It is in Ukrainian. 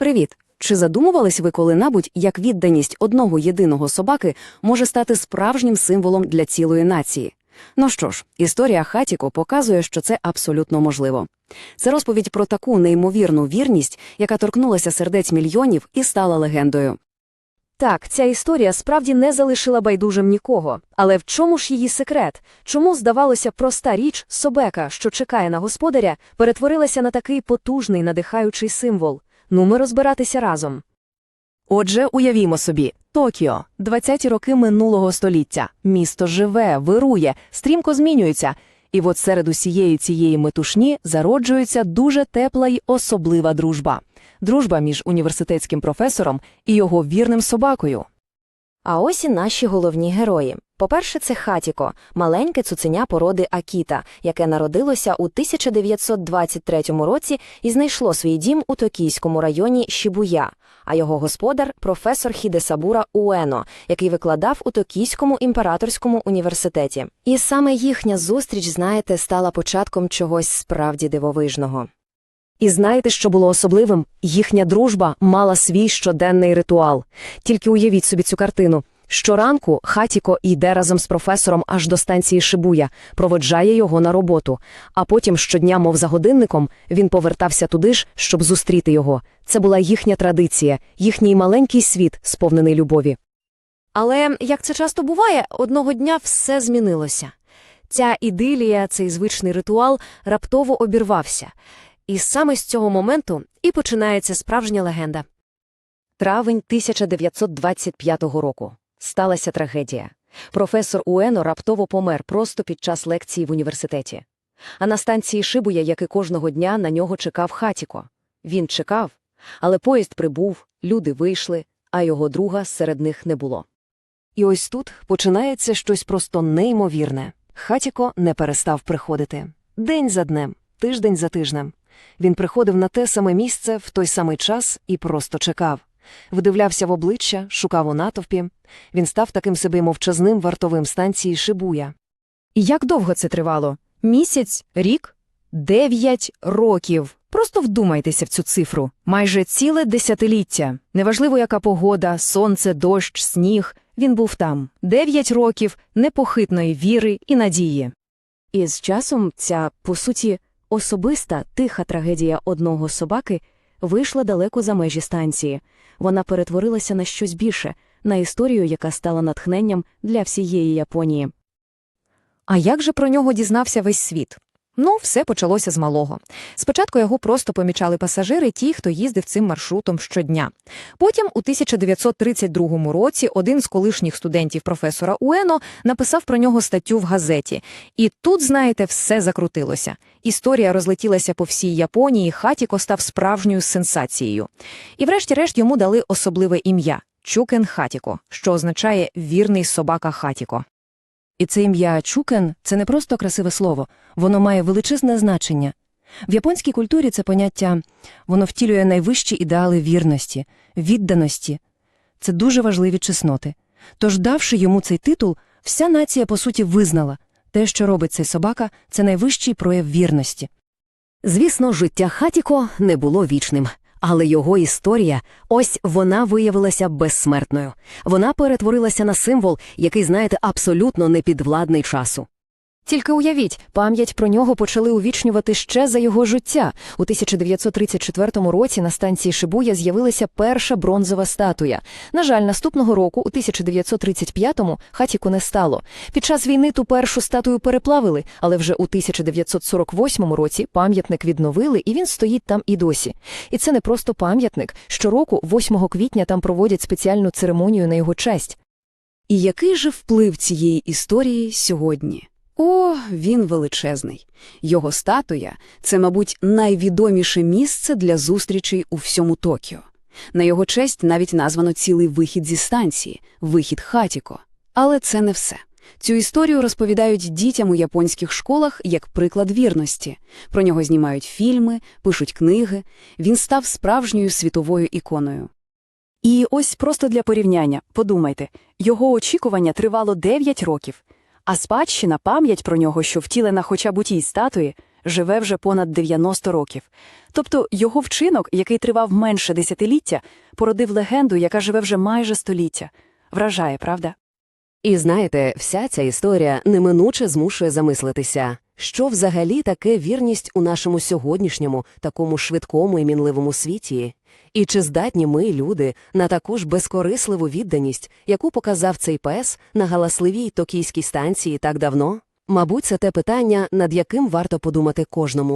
Привіт! Чи задумувались ви коли-небудь, як відданість одного єдиного собаки може стати справжнім символом для цілої нації? Ну що ж, історія Хатіко показує, що це абсолютно можливо. Це розповідь про таку неймовірну вірність, яка торкнулася сердець мільйонів і стала легендою. Так, ця історія справді не залишила байдужим нікого. Але в чому ж її секрет? Чому, здавалося, проста річ, собека, що чекає на господаря, перетворилася на такий потужний надихаючий символ? Ну, ми розбиратися разом. Отже, уявімо собі, Токіо, 20-ті роки минулого століття. Місто живе, вирує, стрімко змінюється. І от серед усієї цієї метушні зароджується дуже тепла й особлива дружба. Дружба між університетським професором і його вірним собакою. А ось і наші головні герої. По-перше, це Хатіко, маленьке цуценя породи Акіта, яке народилося у 1923 році і знайшло свій дім у токійському районі Шібуя, а його господар – професор Хідесабура Уено, який викладав у Токійському імператорському університеті. І саме їхня зустріч, знаєте, стала початком чогось справді дивовижного. І знаєте, що було особливим? Їхня дружба мала свій щоденний ритуал. Тільки уявіть собі цю картину. Щоранку Хатіко йде разом з професором аж до станції Шибуя, проводжає його на роботу, а потім щодня, мов за годинником, він повертався туди ж, щоб зустріти його. Це була їхня традиція, їхній маленький світ, сповнений любові. Але, як це часто буває, одного дня все змінилося. Ця ідилія, цей звичний ритуал раптово обірвався. І саме з цього моменту і починається справжня легенда. Травень 1925 року. Сталася трагедія. Професор Уено раптово помер просто під час лекції в університеті. А на станції Шибуя, як і кожного дня, на нього чекав Хатіко. Він чекав, але поїзд прибув, люди вийшли, а його друга серед них не було. І ось тут починається щось просто неймовірне. Хатіко не перестав приходити. День за днем, тиждень за тижнем. Він приходив на те саме місце в той самий час і просто чекав. Вдивлявся в обличчя, шукав у натовпі. Він став таким собі мовчазним вартовим станції Шибуя. І як довго це тривало? Місяць? Рік? Дев'ять років. Просто вдумайтеся в цю цифру. Майже ціле десятиліття. Неважливо, яка погода, сонце, дощ, сніг. Він був там. Дев'ять років непохитної віри і надії. І з часом ця, по суті, особиста, тиха трагедія одного собаки вийшла далеко за межі станції. Вона перетворилася на щось більше, на історію, яка стала натхненням для всієї Японії. А як же про нього дізнався весь світ? Ну, все почалося з малого. Спочатку його просто помічали пасажири, ті, хто їздив цим маршрутом щодня. Потім, у 1932 році, один з колишніх студентів професора Уено написав про нього статтю в газеті. І тут, знаєте, все закрутилося. Історія розлетілася по всій Японії, Хатіко став справжньою сенсацією. І врешті-решт йому дали особливе ім'я Чукен Хатіко, що означає вірний собака Хатіко. І це ім'я Чукен це не просто красиве слово, воно має величезне значення. В японській культурі це поняття воно втілює найвищі ідеали вірності, відданості. Це дуже важливі чесноти. Тож, давши йому цей титул, вся нація, по суті, визнала те, що робить цей собака, це найвищий прояв вірності. Звісно, життя Хатіко не було вічним. Але його історія, ось вона виявилася безсмертною. Вона перетворилася на символ, який, знаєте, абсолютно не підвладний часу. Тільки уявіть, пам'ять про нього почали увічнювати ще за його життя. У 1934 році на станції Шибуя з'явилася перша бронзова статуя. На жаль, наступного року, у 1935-му, хатіку не стало. Під час війни ту першу статую переплавили, але вже у 1948 році пам'ятник відновили, і він стоїть там і досі. І це не просто пам'ятник. Щороку, 8 квітня, там проводять спеціальну церемонію на його честь. І який же вплив цієї історії сьогодні? О, він величезний. Його статуя це, мабуть, найвідоміше місце для зустрічей у всьому Токіо. На його честь навіть названо цілий вихід зі станції вихід Хатіко. Але це не все. Цю історію розповідають дітям у японських школах як приклад вірності. Про нього знімають фільми, пишуть книги. Він став справжньою світовою іконою. І ось просто для порівняння, подумайте, його очікування тривало 9 років, а спадщина, пам'ять про нього, що втілена хоча б у тій статуї, живе вже понад 90 років. Тобто його вчинок, який тривав менше десятиліття, породив легенду, яка живе вже майже століття. Вражає, правда? І знаєте, вся ця історія неминуче змушує замислитися, що взагалі таке вірність у нашому сьогоднішньому, такому швидкому і мінливому світі? І чи здатні ми, люди, на таку ж безкорисливу відданість, яку показав цей пес на галасливій токійській станції так давно? Мабуть, це те питання, над яким варто подумати кожному.